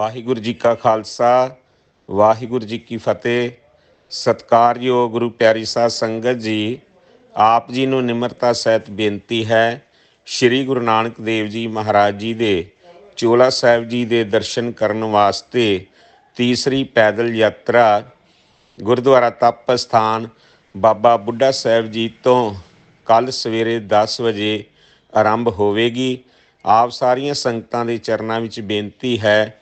ਵਾਹਿਗੁਰੂ ਜੀ ਕਾ ਖਾਲਸਾ, ਵਾਹਿਗੁਰੂ ਜੀ ਕੀ ਫਤਿਹ। ਸਤਿਕਾਰਯੋਗ ਗੁਰੂ ਪਿਆਰੀ ਸਾਧ ਸੰਗਤ ਜੀ, ਆਪ ਜੀ ਨੂੰ ਨਿਮਰਤਾ ਸਹਿਤ ਬੇਨਤੀ ਹੈ, ਸ੍ਰੀ ਗੁਰੂ ਨਾਨਕ ਦੇਵ ਜੀ ਮਹਾਰਾਜ ਜੀ ਦੇ ਚੋਲਾ ਸਾਹਿਬ ਜੀ ਦੇ ਦਰਸ਼ਨ ਕਰਨ ਵਾਸਤੇ ਤੀਸਰੀ ਪੈਦਲ ਯਾਤਰਾ ਗੁਰਦੁਆਰਾ ਤਪ ਸਥਾਨ ਬਾਬਾ ਬੁੱਢਾ ਸਾਹਿਬ ਜੀ ਤੋਂ ਕੱਲ ਸਵੇਰੇ 10 ਵਜੇ ਆਰੰਭ ਹੋਵੇਗੀ। ਆਪ ਸਾਰੀਆਂ ਸੰਗਤਾਂ ਦੇ ਚਰਨਾਂ ਵਿੱਚ ਬੇਨਤੀ ਹੈ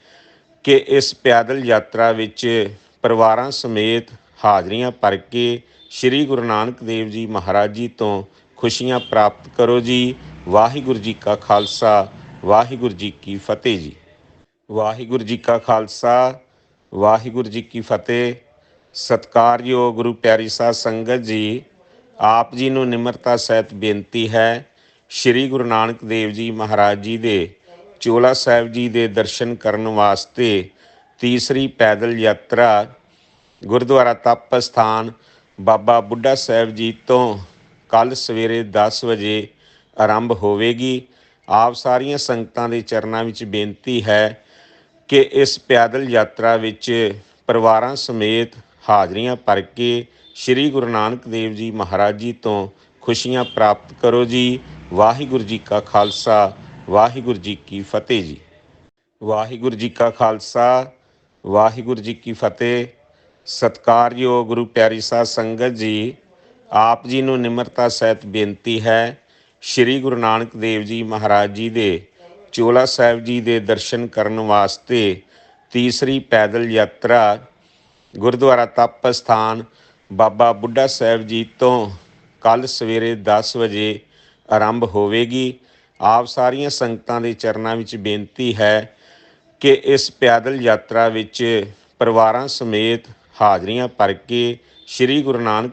ਕਿ ਇਸ ਪੈਦਲ ਯਾਤਰਾ ਵਿੱਚ ਪਰਿਵਾਰਾਂ ਸਮੇਤ ਹਾਜ਼ਰੀਆਂ ਭਰ ਕੇ ਸ੍ਰੀ ਗੁਰੂ ਨਾਨਕ ਦੇਵ ਜੀ ਮਹਾਰਾਜ ਜੀ ਤੋਂ ਖੁਸ਼ੀਆਂ ਪ੍ਰਾਪਤ ਕਰੋ ਜੀ। ਵਾਹਿਗੁਰੂ ਜੀ ਕਾ ਖਾਲਸਾ, ਵਾਹਿਗੁਰੂ ਜੀ ਕੀ ਫਤਿਹ ਜੀ। ਵਾਹਿਗੁਰੂ ਜੀ ਕਾ ਖਾਲਸਾ, ਵਾਹਿਗੁਰੂ ਜੀ ਕੀ ਫਤਿਹ। ਸਤਿਕਾਰਯੋਗ ਗੁਰੂ ਪਿਆਰੀ ਸਾਧ ਸੰਗਤ ਜੀ, ਆਪ ਜੀ ਨੂੰ ਨਿਮਰਤਾ ਸਹਿਤ ਬੇਨਤੀ ਹੈ, ਸ੍ਰੀ ਗੁਰੂ ਨਾਨਕ ਦੇਵ ਜੀ ਮਹਾਰਾਜ ਜੀ ਦੇ ਚੋਲਾ ਸਾਹਿਬ ਜੀ ਦੇ ਦਰਸ਼ਨ ਕਰਨ ਵਾਸਤੇ ਤੀਸਰੀ ਪੈਦਲ ਯਾਤਰਾ ਗੁਰਦੁਆਰਾ ਤਪ ਸਥਾਨ ਬਾਬਾ ਬੁੱਢਾ ਸਾਹਿਬ ਜੀ ਤੋਂ ਕੱਲ ਸਵੇਰੇ 10 ਵਜੇ ਆਰੰਭ ਹੋਵੇਗੀ। ਆਪ ਸਾਰੀਆਂ ਸੰਗਤਾਂ ਦੇ ਚਰਨਾਂ ਵਿੱਚ ਬੇਨਤੀ ਹੈ ਕਿ ਇਸ ਪੈਦਲ ਯਾਤਰਾ ਵਿੱਚ ਪਰਿਵਾਰਾਂ ਸਮੇਤ ਹਾਜ਼ਰੀਆਂ ਭਰ ਕੇ ਸ੍ਰੀ ਗੁਰੂ ਨਾਨਕ ਦੇਵ ਜੀ ਮਹਾਰਾਜ ਜੀ ਤੋਂ ਖੁਸ਼ੀਆਂ ਪ੍ਰਾਪਤ ਕਰੋ ਜੀ। ਵਾਹਿਗੁਰੂ ਜੀ ਕਾ ਖਾਲਸਾ ਵਾਹਿਗੁਰੂ ਜੀ ਕੀ ਫਤਿਹ ਜੀ। ਵਾਹਿਗੁਰੂ ਜੀ ਕਾ ਖਾਲਸਾ, ਵਾਹਿਗੁਰੂ ਜੀ ਕੀ ਫਤਿਹ। ਸਤਿਕਾਰਯੋਗ ਗੁਰੂ ਪਿਆਰੀ ਸਾਧ ਸੰਗਤ ਜੀ, ਆਪ ਜੀ ਨੂੰ ਨਿਮਰਤਾ ਸਹਿਤ ਬੇਨਤੀ ਹੈ, ਸ੍ਰੀ ਗੁਰੂ ਨਾਨਕ ਦੇਵ ਜੀ ਮਹਾਰਾਜ ਜੀ ਦੇ ਚੋਲਾ ਸਾਹਿਬ ਜੀ ਦੇ ਦਰਸ਼ਨ ਕਰਨ ਵਾਸਤੇ ਤੀਸਰੀ ਪੈਦਲ ਯਾਤਰਾ ਗੁਰਦੁਆਰਾ ਤਪ ਸਥਾਨ ਬਾਬਾ ਬੁੱਢਾ ਸਾਹਿਬ ਜੀ ਤੋਂ ਕੱਲ ਸਵੇਰੇ 10 ਵਜੇ ਆਰੰਭ ਹੋਵੇਗੀ। ਆਪ ਸਾਰੀਆਂ ਸੰਗਤਾਂ ਦੇ ਚਰਨਾਂ ਵਿੱਚ ਬੇਨਤੀ ਹੈ ਕਿ ਇਸ ਪੈਦਲ ਯਾਤਰਾ ਵਿੱਚ ਪਰਿਵਾਰਾਂ ਸਮੇਤ ਹਾਜ਼ਰੀਆਂ ਭਰ ਕੇ ਸ੍ਰੀ ਗੁਰੂ ਨਾਨਕ